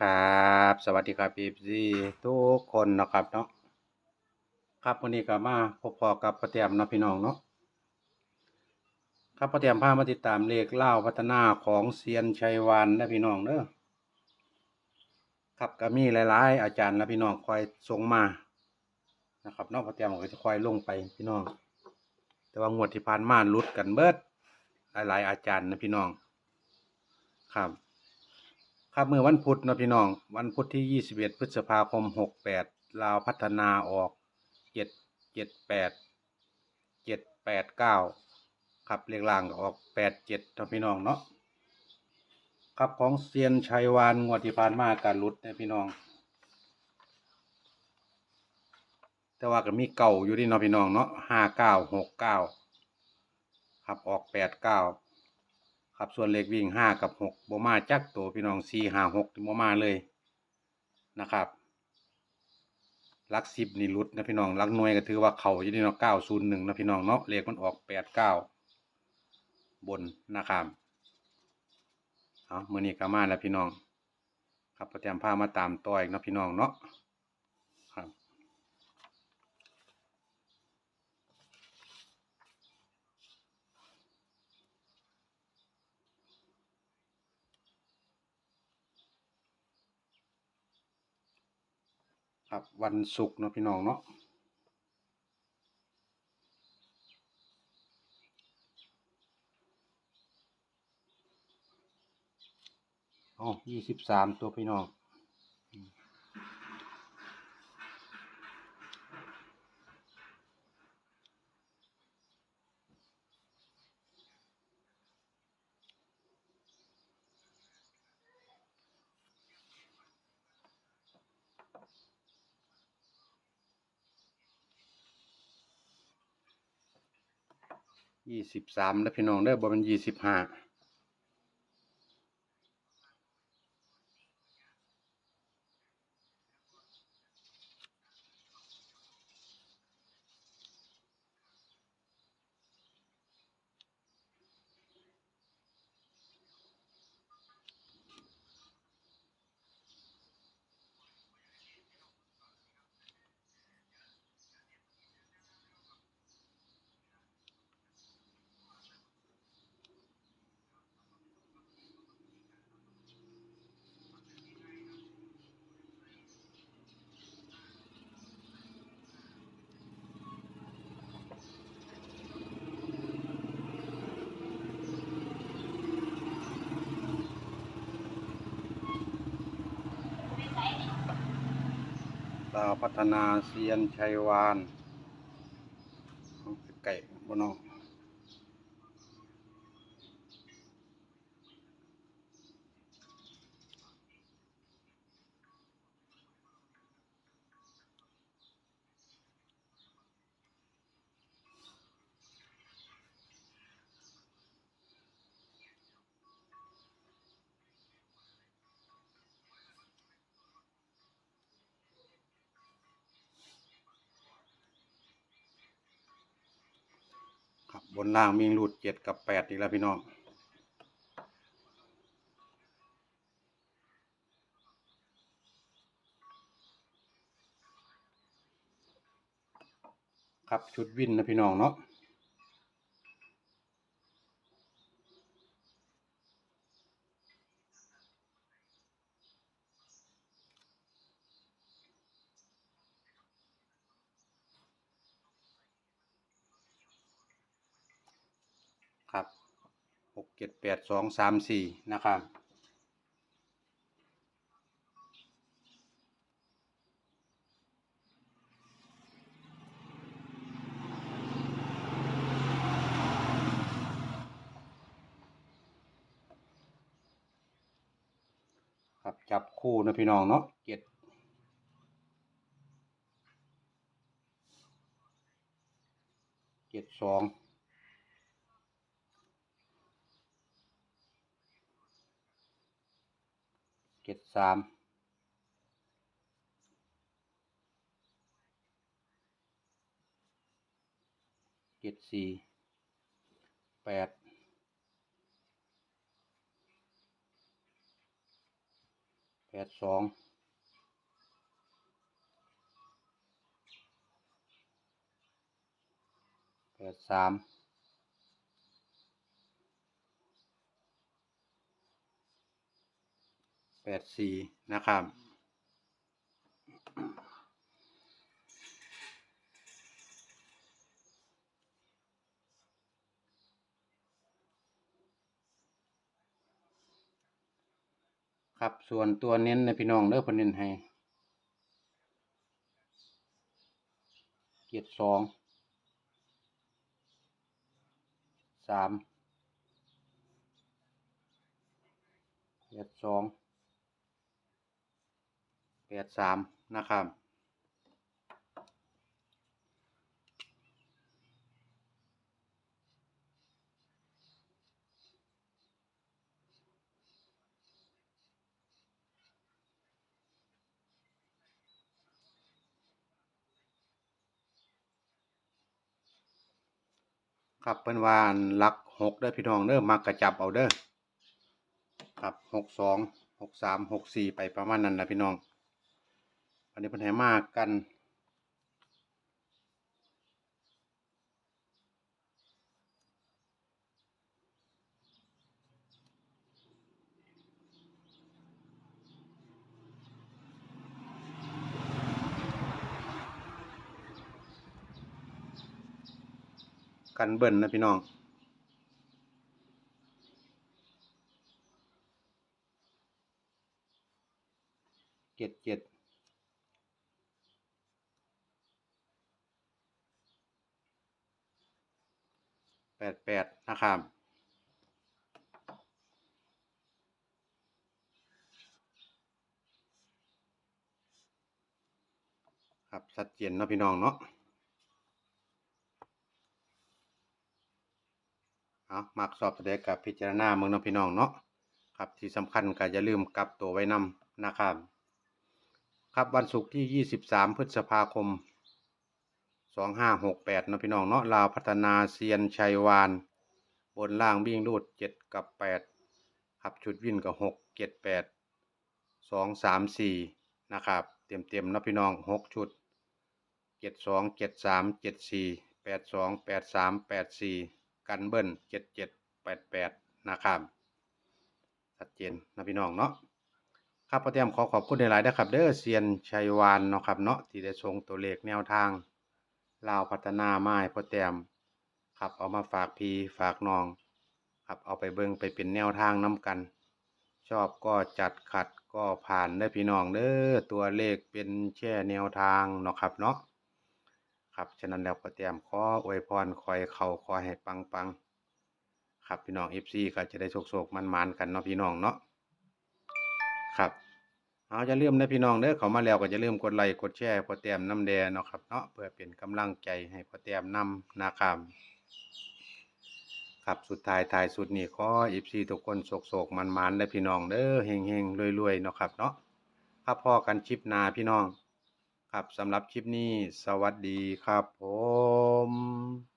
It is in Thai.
ครับ สวัสดีครับพี่พี่ทุกคนนะครับเนาะครับวันนี้ก็มาพบพอกับประเตียมนะพี่น้องเนาะครับประเตียมพามาติดตามเลขเล่าพัฒนาของเซียนชัยวานนะพี่น้องเด้อครับก็มีหลาย ๆ อาจารย์และพี่น้องคอยส่งมานะครับนอกประเตียมก็จะคอยลงไปพี่น้อง แต่ว่างวดที่ผ่านมาลุดกันเบิดหลาย ๆ อาจารย์นะพี่น้อง ครับ ครับเมื่อวันพุธนะพี่น้อง วันพุธที่ 21 พฤษภาคม 68 ลาวพัฒนาออก 7 78 789 ครับเรียงล่างออก 87เนาะพี่น้องเนาะครับของเซียนชัยวานงวดที่ผ่านมาการลุดนี่พี่น้อง แต่ว่าก็มีเก่าอยู่ที่เนาะพี่น้องเนาะ5969ครับออก89 ครับส่วนเลขวิ่งห้ากับหกบ่มาจักตัวพี่น้องสี่ห้าหกบ่มาเลยนะครับลักสิบนี่หลุดนะพี่น้องลักหน่วยก็ถือว่าเขาอยู่ที่เนาะเก้าศูนย์หนึ่งนะพี่น้องเนาะเลขมันออกแปดเก้าบนนะครับเอามื่อนี้ก็มาแล้วพี่น้อง ครับประเตรียมผ้ามาตามต่ออีกนะพี่น้องเนาะ ครับวันศุกร์เนาะพี่น้องเนาะอ๋อยี่สิบสามตัวพี่น้อง ยี่สิบสามแล้วพี่น้องได้อบ่เป็นยี่สิบห้า ลาวพัฒนาเซียนชัยวานเอาไก่บนนอง ครั บนล่างมีรูดเจ็ดกับแปดอีกแล้วพี่น้องครับชุดวินนะพี่น้องเนาะ เจ็ดแปดสองสามสี่นะครับครับจับคู่นะพี่น้องเนาะเจ็ดเจ็ดสอง เจ็ดสามเจ็ดสี่แปดแปดสองแปดสาม แปดสี่นะครับ ครับส่วนตัวเน้นในพี่น้องเด้อเพนเน้นให้เจ็ดสองสามแปดสอง ดสามนะครับครับเพิ่นวานลักหกเด้พี่น้องเด้อมักกระจับเอาเด้อครับหกสองหกสามหกสี่ไปประมาณนั้นนะพี่น้อง อันนี้เพิ่นให้มากกันกันเบิ่นนะพี่น้อง เจ็ดเจ็ด ดแปดนะครับครับชัดเจนเนาะพี่น้องเนาะเอามักสอบแสดงกับพิจารณาเมืองน้องพี่น้องเนาะครับที่สำคัญก็อย่าลืมกลับตัวไว้นำนะครับ ครับวันศุกร์ที่ 23 พฤษภาคม 2568เนาะพี่น้องเนาะลาวพัฒนาเซียนชัยวาน บนล่างวิ่งรูด7กับ8ครับชุดวิ่นกับ6 7 8 2 3 4นะครับ เต็มเต็มนาะพี่น้อง6ชุด72 73 74 82 83 84กันเบิ้ลเจ็ดเจ็ดแปดแปดนะครับชัดเจนนะพี่น้องเนาะครับพ่อเตรียมขอขอบคุณหลายๆนะครับ เด้อเซียนชัยวานเนาะครับเนาะที่ได้ส่งตัวเลขแนวทาง ลาวพัฒนาไม้พ่อเตรียมครับเอามาฝากพี่ฝากน้อง ครับเอาไปเบิ่งไปเป็นแนวทางน้กัน ชอบก็จัดขัดก็ผ่านได้พี่น้องเด้อตัวเลขเป็นแช่แนวทางเนาะครับเนาะครับฉะนั้นแล้วก็เตรียมขออวยพรคอยเขาคอยให้ปังปังครับพี่น้องเอฟซีก็จะได้โศกๆมันๆกันเนาะพี่น้องเนาะครับ เอาจะเริ่มนะพี่น้องเด้อเขามาแล้วก็จะเริ่มกดไลค์กดแชร์พอเตรียมน้ำแดงเนาะครับเนาะเพื่อเป็นกำลังใจให้พอเตรียมนำนะครับครับสุดท้ายท้ายสุดนี่ขออฟซีทุกคนโศกๆมันๆได้อพี่น้องเด้อเฮงๆรวยๆเนาะครับเนาะครับพอกันชิปนาพี่น้อง ครับสำหรับคลิปนี้ สวัสดีครับผม